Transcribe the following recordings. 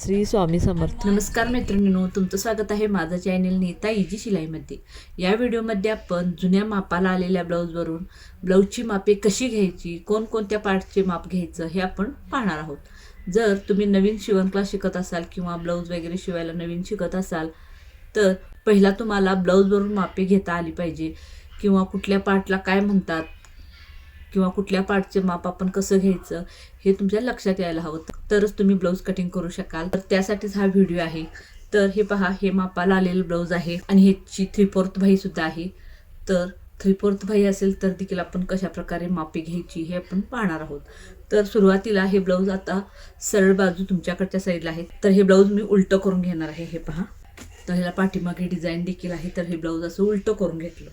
श्री स्वामी समर्थ. नमस्कार मैत्रिणींनो तुमचं स्वागत आहे माझं चॅनल नेता इजी शिलाईमध्ये. या व्हिडिओमध्ये आपण जुन्या मापाला आलेल्या ब्लाऊजवरून ब्लाऊजची मापे कशी घ्यायची कोणकोणत्या पार्टचे माप घ्यायचं हे आपण पाहणार आहोत. जर तुम्ही नवीन शिवण क्लास शिकत असाल किंवा ब्लाऊज वगैरे शिवायला नवीन शिकत असाल तर पहिला तुम्हाला ब्लाऊजवरून मापे घेता आली पाहिजे किंवा कुठल्या पार्टला काय म्हणतात किंवा कुठल्या पार्टचे माप आपण कसं घ्यायचं हे तुमच्या लक्षात यायला हवं. तरच तुम्ही ब्लाऊज कटिंग करू शकाल. तर त्यासाठीच हा व्हिडिओ आहे. तर हे पहा हे मापाला आलेलं ब्लाऊज आहे आणि ह्याची थ्री फोर्थ भाई सुद्धा आहे. तर थ्री फोर्थ भाई असेल तर देखील आपण कशा प्रकारे मापे घ्यायची हे आपण पाहणार आहोत. तर सुरुवातीला हे ब्लाऊज आता सरळ बाजू तुमच्याकडच्या साईडला आहे. तर हे ब्लाऊज मी उलटं करून घेणार आहे. हे पहा. तर ह्याला पाठीमागे डिझाईन देखील आहे. तर हे ब्लाऊज असं उलटं करून घेतलं.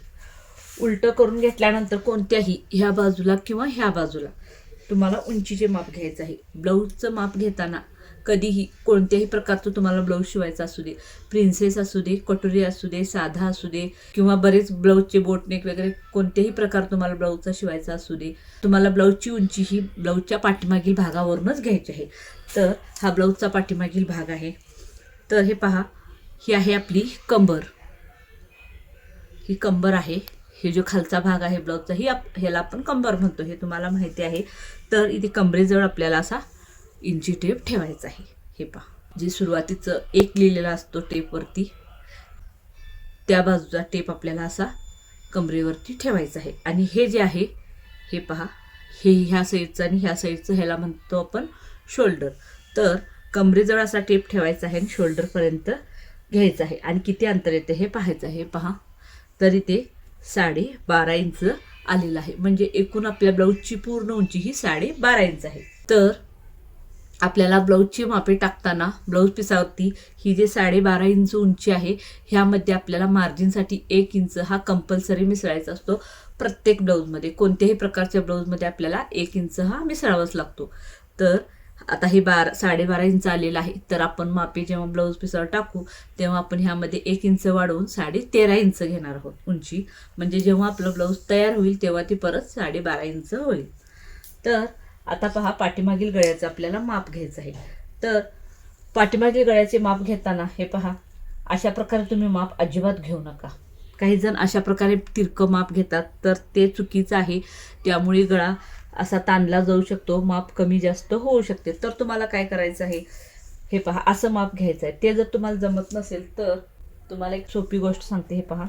उलटं करून घेतल्यानंतर कोणत्याही ह्या बाजूला किंवा ह्या बाजूला तुम्हाला उंचीचे माप घ्यायचं आहे. ब्लाऊजचं माप घेताना कधीही कोणत्याही प्रकारचं तुम्हाला ब्लाऊज शिवायचा असू दे प्रिन्सेस असू दे कटोरी असू दे साधा असू दे किंवा बरेच ब्लाऊजचे बोटनेक वगैरे कोणतेही प्रकार तुम्हाला ब्लाऊजचा शिवायचा असू दे तुम्हाला ब्लाऊजची उंची ही ब्लाऊजच्या पाठीमागील भागावरूनच घ्यायची आहे. तर हा ब्लाऊजचा पाठीमागील भाग आहे. तर हे पहा ही आहे आपली कंबर. ही कंबर आहे. हे जो खालचा भाग आहे ब्लाऊजचा ही आप ह्याला आपण कंबर म्हणतो हे तुम्हाला माहिती आहे. तर इथे कंबरेजवळ आपल्याला असा इंची टेप ठेवायचा आहे. हे पहा. जे सुरुवातीचं एक लिहिलेला असतो टेपवरती त्या बाजूचा टेप आपल्याला असा कमरेवरती ठेवायचा आहे. आणि हे जे आहे हे पहा. हे ह्या साईडचं आणि ह्या साईडचं ह्याला म्हणतो आपण शोल्डर तर कमरेजवळ असा टेप ठेवायचा आहे आणि शोल्डरपर्यंत घ्यायचं आहे. आणि किती अंतर येते हे पाहायचं आहे. पहा. तर इथे साडे बारा इंच आलेलं आहे. म्हणजे एकूण आपल्या ब्लाऊजची पूर्ण उंची ही साडे बारा इंच आहे. तर आपल्याला ब्लाऊजची मापे टाकताना ब्लाऊज पिसावरती ही जे साडे बारा इंच उंची आहे ह्यामध्ये आपल्याला मार्जिनसाठी एक इंच हा कंपल्सरी मिसळायचा असतो. प्रत्येक ब्लाऊजमध्ये कोणत्याही प्रकारच्या ब्लाऊजमध्ये आपल्याला एक इंच हा मिसळावाच लागतो. तर आता हे बारा साडेबारा इंच आलेलं आहे. तर आपण मापे जेव्हा ब्लाऊज पिसावर टाकू तेव्हा आपण ह्यामध्ये एक इंच वाढवून साडे तेरा इंच घेणार आहोत उंची. म्हणजे जेव्हा आपलं ब्लाऊज तयार होईल तेव्हा ती परत साडेबारा इंच होईल. तर आता पहा पाठीमागील गळ्याचं आपल्याला माप घ्यायचं आहे. तर पाठीमागील गळ्याचे माप घेताना हे पहा अशा प्रकारे तुम्ही माप अजिबात घेऊ नका. काही जण अशा प्रकारे तिरकं माप घेतात तर ते चुकीचं आहे. त्यामुळे गळा असा ताणला जाऊ शकतो माप कमी जास्त होऊ शकते. तर तुम्हाला काय करायचं आहे? हे पहा असं माप घ्यायचं आहे. ते जर तुम्हाला जमत नसेल तर तुम्हाला एक सोपी गोष्ट सांगते. हे पहा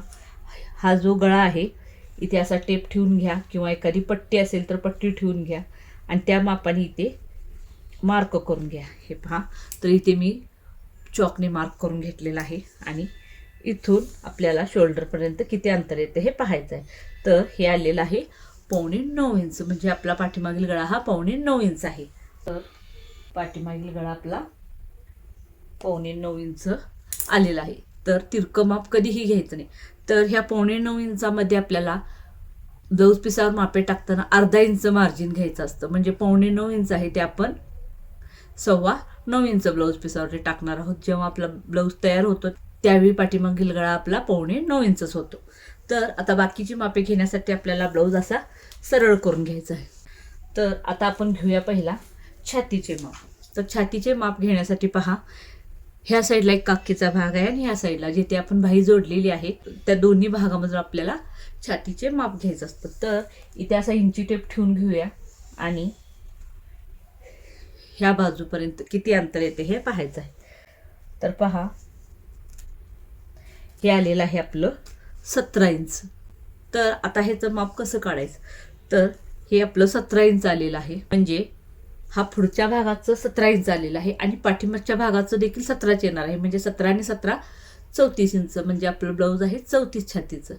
हा जो गळा आहे इथे असा टेप ठेवून घ्या किंवा एखादी पट्टी असेल तर पट्टी ठेवून घ्या आणि त्या मापाने इथे मार्क करून घ्या. हे पहा तर इथे मी चॉकने मार्क करून घेतलेला आहे आणि इथून आपल्याला शोल्डरपर्यंत किती अंतर येते हे पाहायचं आहे. तर हे आलेलं आहे पावणे नऊ इंच म्हणजे आपला पाठीमागील गळा हा पावणे नऊ इंच आहे. तर पाठीमागील गळा आपला पावणे नऊ इंच आलेला आहे. तर तिरकं माप कधीही घ्यायचं नाही. तर ह्या पावणे नऊ इंचामध्ये आपल्याला ब्लाऊज पिसावर मापे टाकताना अर्धा इंच मार्जिन घ्यायचं असतं. म्हणजे पावणे नऊ इंच आहे ते आपण सव्वा नऊ इंच ब्लाऊज पिसावर टाकणार आहोत. जेव्हा आपला ब्लाऊज तयार होतो त्यावेळी पाठीमागील गळा आपला पावणे नऊ इंचच होतो. तर आता बाकीची मापे घेण्यासाठी आपल्याला ब्लाऊज असा सरळ करून घ्यायचा आहे. तर आता आपण घेऊया पहिला छातीचे माप. तर छातीचे माप घेण्यासाठी पहा. ह्या साईडला एक काकीचा भाग आहे आणि ह्या साईडला जिथे आपण भाई जोडलेली आहे त्या दोन्ही भागामधून आपल्याला छातीचे माप घ्यायचं असतं. तर इथे असा इंची टेप ठेवून घेऊया आणि ह्या बाजूपर्यंत किती अंतर येते हे पाहायचं आहे. तर पहा हे आलेलं आहे आपलं सतरा इंच. तर आता ह्याचं माप कसं काढायचं? तर हे आपलं सतरा इंच आलेलं आहे. म्हणजे हा पुढच्या भागाचं सतरा इंच आलेलं आहे आणि पाठीमागच्या भागाचं देखील सतराच येणार आहे. म्हणजे सतरा आणि सतरा चौतीस इंच. म्हणजे आपलं ब्लाऊज आहे चौतीस छातीचं.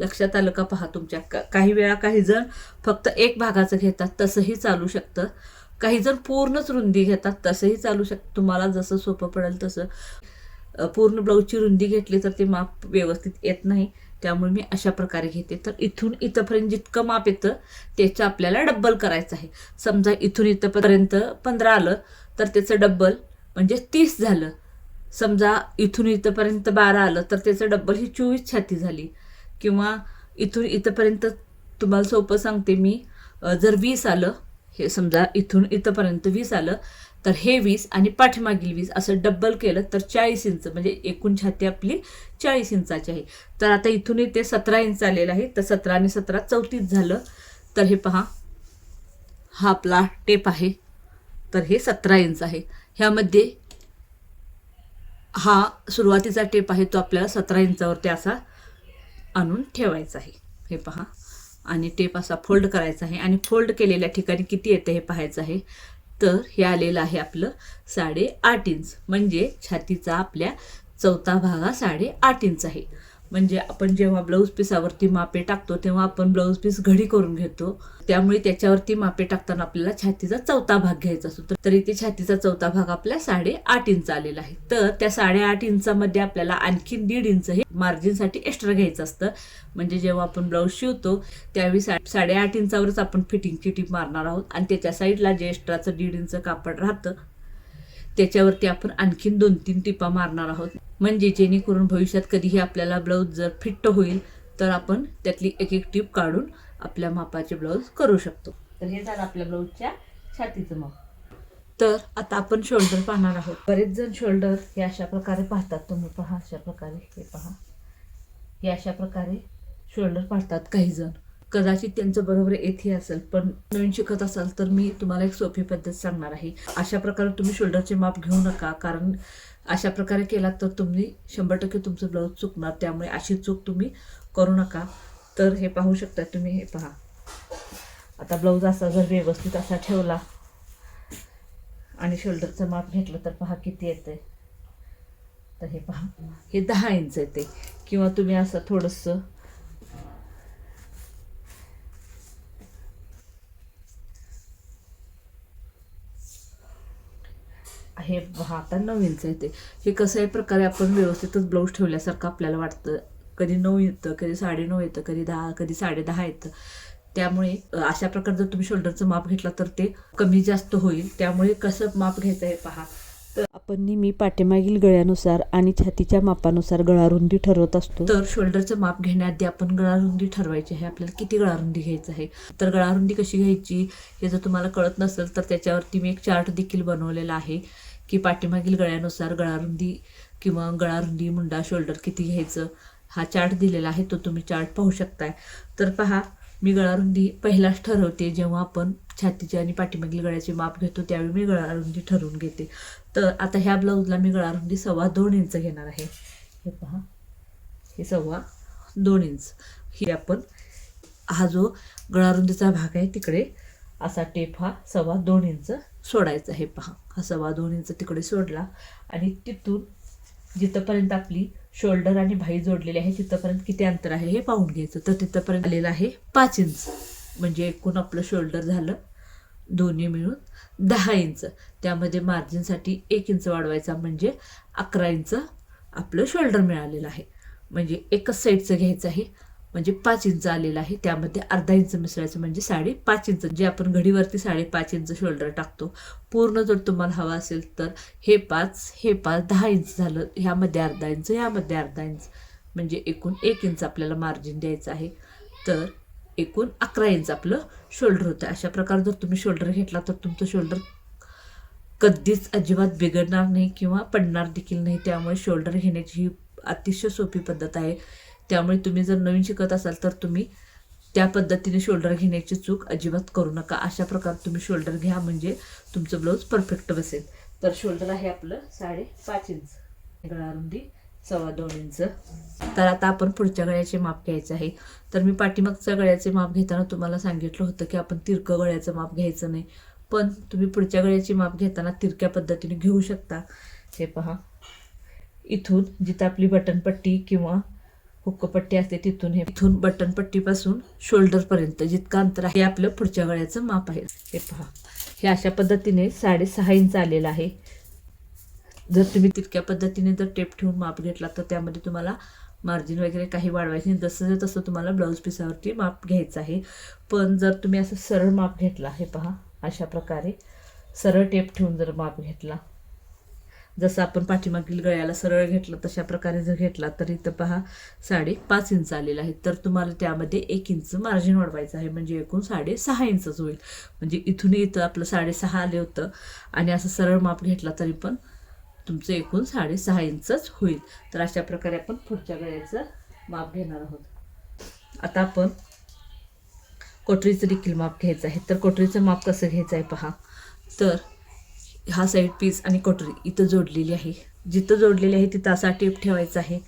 लक्षात आलं का पहा तुमच्या? का काही वेळा काही जण फक्त एक भागाचं घेतात तसंही चालू शकतं. काही जण पूर्णच रुंदी घेतात तसंही चालू शकतं. तुम्हाला जसं सोपं पडेल तसं. पूर्ण ब्लाऊजची रुंदी घेतली तर ते माप व्यवस्थित येत नाही. त्यामुळे मी अशा प्रकारे घेते. तर इथून इथंपर्यंत जितकं माप येतं त्याचं आपल्याला डब्बल करायचं आहे. समजा इथून इथंपर्यंत पंधरा आलं तर त्याचं डब्बल म्हणजे तीस झालं. समजा इथून इथंपर्यंत बारा आलं तर त्याचं डब्बल ही चोवीस छाती झाली. किंवा इथून इथंपर्यंत तुम्हाला सोपं सांगते मी जर वीस आलं हे समजा इथून इथंपर्यंत वीस आलं तर हे वीस आणि पाठीमागील वीस असं डब्बल केलं तर चाळीस इंच म्हणजे एकूण छाती आपली चाळीस इंचाची आहे. तर आता इथून ते सतरा इंच आलेलं आहे. तर सतरा आणि सतरा चौतीस झालं. तर हे पहा हा आपला टेप आहे. तर हे सतरा इंच आहे. ह्यामध्ये हा सुरुवातीचा टेप आहे तो आपल्याला सतरा इंचावरती असा आणून ठेवायचा आहे. हे पहा आणि टेप असा फोल्ड करायचा आहे. आणि फोल्ड केलेल्या ठिकाणी किती येते हे पाहायचं आहे. तर हे आलेलं आहे आपलं साडे आठ इंच. म्हणजे छातीचा आपल्या चौथा भागा साडेआठ साडे आठ इंच आहे. म्हणजे आपण जेव्हा ब्लाऊज पीसावरती मापे टाकतो तेव्हा आपण ब्लाऊज पीस घडी करून घेतो. त्यामुळे त्याच्यावरती मापे टाकताना आपल्याला छातीचा चौथा भाग घ्यायचा असतो. तर इथे छातीचा चौथा भाग आपल्या साडेआठ इंच आलेला आहे. तर त्या साडेआठ इंचामध्ये आपल्याला आणखीन दीड इंच हे मार्जिनसाठी एक्स्ट्रा घ्यायचं असतं. म्हणजे जेव्हा आपण ब्लाऊज शिवतो त्यावेळी सा साडेआठ इंचावरच आपण फिटिंगची टीप मारणार आहोत. आणि त्याच्या साईडला जे एक्स्ट्राचं दीड इंच कापड राहतं त्याच्यावरती आपण आणखीन दोन तीन टिपा मारणार आहोत. म्हणजे जेणेकरून भविष्यात कधीही आपल्याला ब्लाऊज जर फिट्ट होईल तर आपण त्यातली एक एक टीप काढून आपल्या मापाचे ब्लाऊज करू शकतो. तर हे झालं आपल्या ब्लाऊजच्या छातीचं माप. तर आता आपण शोल्डर पाहणार आहोत. बरेच जण शोल्डर हे अशा प्रकारे पाहतात. तुम्ही पहा अशा प्रकारे हे पहा. हे अशा प्रकारे शोल्डर पाहतात काही जण. कदाचित त्यांचं बरोबर येथे असेल पण नवीन शिकत असाल तर मी तुम्हाला एक सोपी पद्धत सांगणार आहे. अशा प्रकारे तुम्ही शोल्डरचे माप घेऊ नका कारण अशा प्रकारे केलात तर तुम्ही शंभर टक्के तुमचं ब्लाऊज चुकणार. त्यामुळे अशी चूक तुम्ही करू नका. तर हे पाहू शकता तुम्ही हे पहा. आता ब्लाऊज असा जर व्यवस्थित असा ठेवला आणि शोल्डरचं माप घेतलं तर पहा किती येते तर हे पहा हे दहा इंच येते किंवा तुम्ही असं थोडंसं हे पहा आता येते हे कसंही प्रकारे आपण व्यवस्थितच ब्लाऊज ठेवल्यासारखं आपल्याला वाटतं. कधी नऊ येतं कधी साडे नऊ येतं कधी दहा कधी साडे दहा येतं. त्यामुळे अशा प्रकारे जर तुम्ही शोल्डरचं माप घेतलं तर ते कमी जास्त होईल. त्यामुळे कसं माप घ्यायचं हे पहा. तर आपण नेहमी पाठीमागील गळ्यानुसार आणि छातीच्या मापानुसार गळारुंदी ठरवत असतो. तर शोल्डरचं माप घेण्याआधी आपण गळारुंदी ठरवायची आहे. आपल्याला किती गळारुंदी घ्यायचं आहे? तर गळारुंदी कशी घ्यायची? हे जर तुम्हाला कळत नसेल तर त्याच्यावरती मी एक चार्ट देखील बनवलेला आहे. की पाठीमागील गळ्यानुसार गळारुंदी किंवा गळारुंदी मुंडा शोल्डर किती घ्यायचं? हा चार्ट दिलेला आहे तो तुम्ही चार्ट पाहू शकताय. तर पहा मी गळारुंदी पहिलाच ठरवते जेव्हा आपण छातीची आणि पाठीमागील गळ्याचे माप घेतो त्यावेळी मी गळारुंदी ठरवून घेते. तर आता ह्या ब्लाऊजला मी गळारुंदी सव्वा दोन इंच घेणार आहे. हे पहा हे सव्वा दोन इंच. ही आपण हा जो गळारुंदीचा भाग आहे तिकडे असा टेप हा सव्वा दोन इंच सोडायचा हे पहा हा सव्वा दोन इंच तिकडे सोडला आणि तिथून जिथंपर्यंत आपली शोल्डर आणि भाई जोडलेली आहे तिथंपर्यंत किती अंतर आहे हे पाहून घ्यायचं. तर तिथंपर्यंत आलेलं आहे पाच इंच. म्हणजे एकूण आपलं शोल्डर झालं दोन्ही मिळून दहा इंच. त्यामध्ये मार्जिनसाठी एक इंच वाढवायचा म्हणजे अकरा इंच आपलं शोल्डर मिळालेलं आहे. म्हणजे एकच साईडचं घ्यायचं आहे. म्हणजे पाच इंच आलेला आहे. त्यामध्ये अर्धा इंच मिसळायचं म्हणजे साडे पाच इंच. जे आपण घडीवरती साडेपाच इंच शोल्डर टाकतो पूर्ण जर तुम्हाला हवा असेल तर हे पाच हे पाच दहा इंच झालं ह्यामध्ये अर्धा इंच ह्यामध्ये अर्धा इंच. म्हणजे एकूण एक इंच आपल्याला मार्जिन द्यायचं आहे. तर एकूण अकरा इंच आपलं शोल्डर होतं. अशा प्रकारे जर तुम्ही शोल्डर घेतला तर तुमचं शोल्डर कधीच अजिबात बिघडणार नाही किंवा पडणार देखील नाही. त्यामुळे शोल्डर घेण्याची ही अतिशय सोपी पद्धत आहे. त्यामुळे तुम्ही जर नवीन शिकत असाल तर तुम्ही त्या पद्धतीने शोल्डर घेण्याची चूक अजिबात करू नका. अशा प्रकारे तुम्ही शोल्डर घ्या म्हणजे तुमचं ब्लाऊज परफेक्ट बसेल. तर शोल्डर आहे आपलं साडेपाच इंच गळारुंदी सव्वा दोन इंच तर आता आपण पुढच्या गळ्याचे माप घ्यायचं आहे. तर मी पाठीमागच्या गळ्याचे माप घेताना तुम्हाला सांगितलं होतं की आपण तिरकं गळ्याचं माप घ्यायचं नाही. पण तुम्ही पुढच्या गळ्याची माप घेताना तिरक्या पद्धतीने घेऊ शकता. हे पहा. इथून जिथं आपली बटनपट्टी किंवा हुक्कपट्टी असते तिथून हे इथून बटनपट्टीपासून शोल्डरपर्यंत जितकं अंतर आहे हे आपलं पुढच्या गळ्याचं माप आहे. हे पहा. हे अशा पद्धतीने साडेसहा इंच आलेलं आहे. जर तुम्ही तितक्या पद्धतीने जर टेप ठेवून माप घेतला तर त्यामध्ये तुम्हाला मार्जिन वगैरे काही वाढवायचे नाही. जसं तसं तुम्हाला ब्लाऊज पिसावरती माप घ्यायचं आहे. पण जर तुम्ही असं सरळ माप घेतला हे पहा अशा प्रकारे सरळ टेप ठेवून जर माप घेतला जसं आपण पाठीमागील गळ्याला सरळ घेतलं तशा प्रकारे जर घेतला तर इथं पहा साडे पाच इंच आलेला आहे. तर तुम्हाला त्यामध्ये एक इंच मार्जिन वाढवायचं आहे. म्हणजे एकूण साडे सहा इंचच होईल. म्हणजे इथून इथं आपलं साडेसहा आले होतं. आणि असं सरळ माप घेतला तरी पण तुमचं एकूण साडेसहा इंचच होईल. तर अशा प्रकारे आपण पुढच्या गळ्याचं माप घेणार आहोत. आता आपण कोटरीचं देखील माप घ्यायचं आहे. तर कोटरीचं माप कसं घ्यायचं आहे पहा. तर हा साईड पीस आणि कोटरी इथं जोडलेली आहे. जिथं जोडलेली आहे तिथं असा टेप ठेवायचा आहे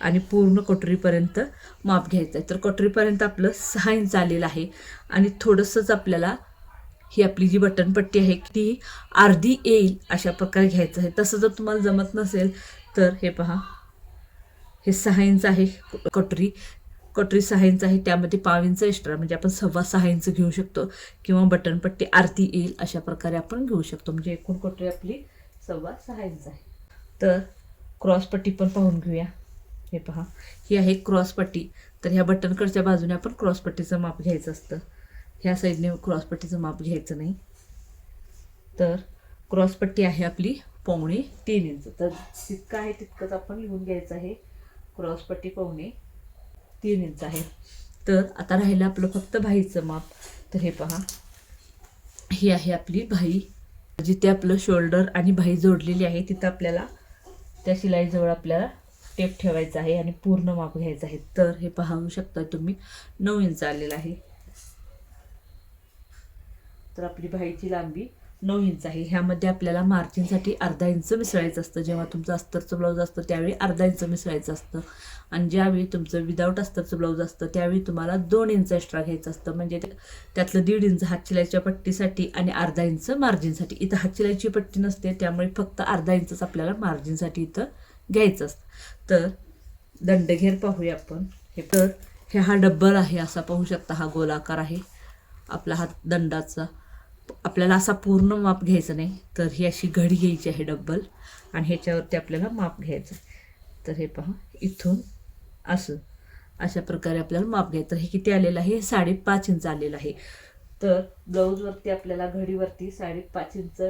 आणि पूर्ण कोटरीपर्यंत माप घ्यायचं आहे. तर कोटरीपर्यंत आपलं सहा इंच आलेलं आहे आणि थोडंसंच आपल्याला ही आपली जी बटनपट्टी आहे ती अर्धी येईल अशा प्रकारे घ्यायचं आहे. तसं जर तुम्हाला जमत नसेल तर हे पहा. हे सहा इंच आहे कटरी कटरी सहा इंच आहे त्यामध्ये पाव इंच एक्स्ट्रा म्हणजे आपण सव्वा सहा इंच घेऊ शकतो. किंवा बटनपट्टी आरती येईल अशा प्रकारे आपण घेऊ शकतो. म्हणजे एकूण कटरी आपली सव्वा सहा इंच आहे. तर क्रॉसपट्टी पण पाहून घेऊया. हे पहा. ही आहे क्रॉसपट्टी. तर ह्या बटनकडच्या बाजूने आपण क्रॉसपट्टीचं माप घ्यायचं असतं. ह्या साईडने क्रॉसपट्टीचं माप घ्यायचं नाही. तर क्रॉसपट्टी आहे आपली पावणे तीन इंच. तर जितकं आहे तितकंच आपण लिहून घ्यायचं आहे. क्रॉसपट्टी पावणे तीन इंच आहे. तर आता राहिलं आपलं फक्त भाईचं माप. तर हे पहा. ही आहे आपली भाई. जिथे आपलं शोल्डर आणि भाई जोडलेली आहे तिथं आपल्याला त्या शिलाईजवळ आपल्याला टेप ठेवायचा आहे आणि पूर्ण माप घ्यायचं आहे. तर हे पाहू शकता तुम्ही नऊ इंच आलेलं आहे. तर आपली भाईची लांबी नऊ इंच आहे. ह्यामध्ये आपल्याला मार्जिनसाठी अर्धा इंच मिसळायचं असतं. जेव्हा तुमचं अस्तरचं ब्लाऊज असतं त्यावेळी अर्धा इंच मिसळायचं असतं. आणि ज्यावेळी तुमचं विदाऊट अस्तरचं ब्लाऊज असतं त्यावेळी तुम्हाला दोन इंच एक्स्ट्रा घ्यायचं असतं. म्हणजे ते- त्यातलं दीड इंच हातशिलाईच्या पट्टीसाठी आणि अर्धा इंच मार्जिनसाठी इथं हातशिलाईची पट्टी नसते त्यामुळे फक्त अर्धा इंचच आपल्याला मार्जिनसाठी इथं घ्यायचं असतं. तर दंडघेर पाहूया आपण. हे तर हे हा डब्बल आहे असा पाहू शकता हा गोलाकार आहे. आपला हा दंडाचा. आपल्याला असा पूर्ण माप घ्यायचं नाही. तर ही अशी घडी घ्यायची आहे डब्बल आणि ह्याच्यावरती आपल्याला माप घ्यायचं आहे. तर हे पहा इथून असं अशा प्रकारे आपल्याला माप घ्यायचं. तर हे किती आलेलं आहे? साडेपाच इंच आलेलं आहे. तर ब्लाऊजवरती आपल्याला घडीवरती साडेपाच इंच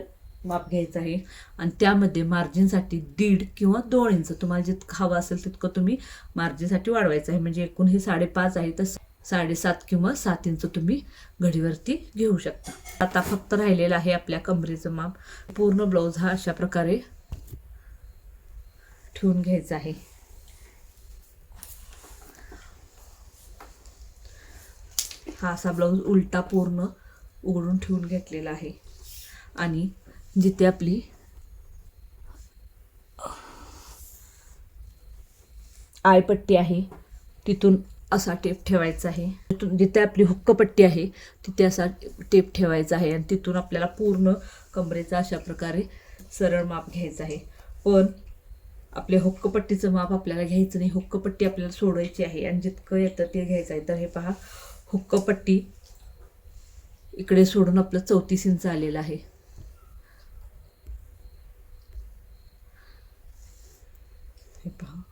माप घ्यायचं आहे. आणि त्यामध्ये मार्जिनसाठी दीड किंवा दोन इंच तुम्हाला जितकं हवं असेल तितकं तुम्ही मार्जिनसाठी वाढवायचं आहे. म्हणजे एकूण हे साडेपाच आहे तर साडेसात किंवा सात इंच तुम्ही घडीवरती घेऊ शकता. आता फक्त राहिलेलं आहे आपल्या कमरेचं माप. पूर्ण ब्लाऊज हा अशा प्रकारे ठेवून घ्यायचा आहे. हा असा ब्लाऊज उलटा पूर्ण उघडून ठेवून घेतलेला आहे. आणि जिथे आपली आयपट्टी आहे तिथून असा टेप ठेवायचा आहे. तिथून जिथे आपली हुक्कपट्टी आहे तिथे असा टेप ठेवायचा आहे आणि तिथून आपल्याला पूर्ण कमरेचा अशा प्रकारे सरळ माप घ्यायचा आहे. पण आपल्या हुक्कपट्टीचं माप आपल्याला घ्यायचं नाही. हुक्कपट्टी आपल्याला सोडायची आहे आणि जितकं येतं ते घ्यायचं आहे. तर हे पहा हुक्कपट्टी इकडे सोडून आपलं चौतीस इंच आलेलं आहे हे पहा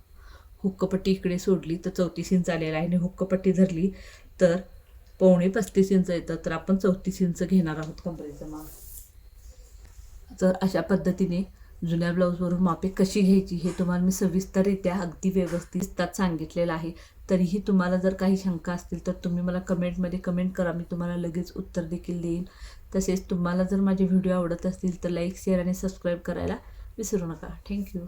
हुक्कपट्टी इकडे सोडली तर चौतीस इंच आलेला आहे. आणि हुक्कपट्टी धरली तर पावणे पस्तीस इंच येतं तर आपण चौतीस इंच घेणार आहोत कमरेचं माप. तर अशा पद्धतीने जुन्या ब्लाऊजवरून मापे कशी घ्यायची हे तुम्हाला मी सविस्तररित्या अगदी व्यवस्थित सांगितलेलं आहे. तरीही तुम्हाला जर काही शंका असतील तर तुम्ही मला कमेंटमध्ये कमेंट करा. मी तुम्हाला लगेच उत्तर देखील देईन. तसेच तुम्हाला जर माझे व्हिडिओ आवडत असतील तर लाईक शेअर आणि सबस्क्राईब करायला विसरू नका. थँक्यू.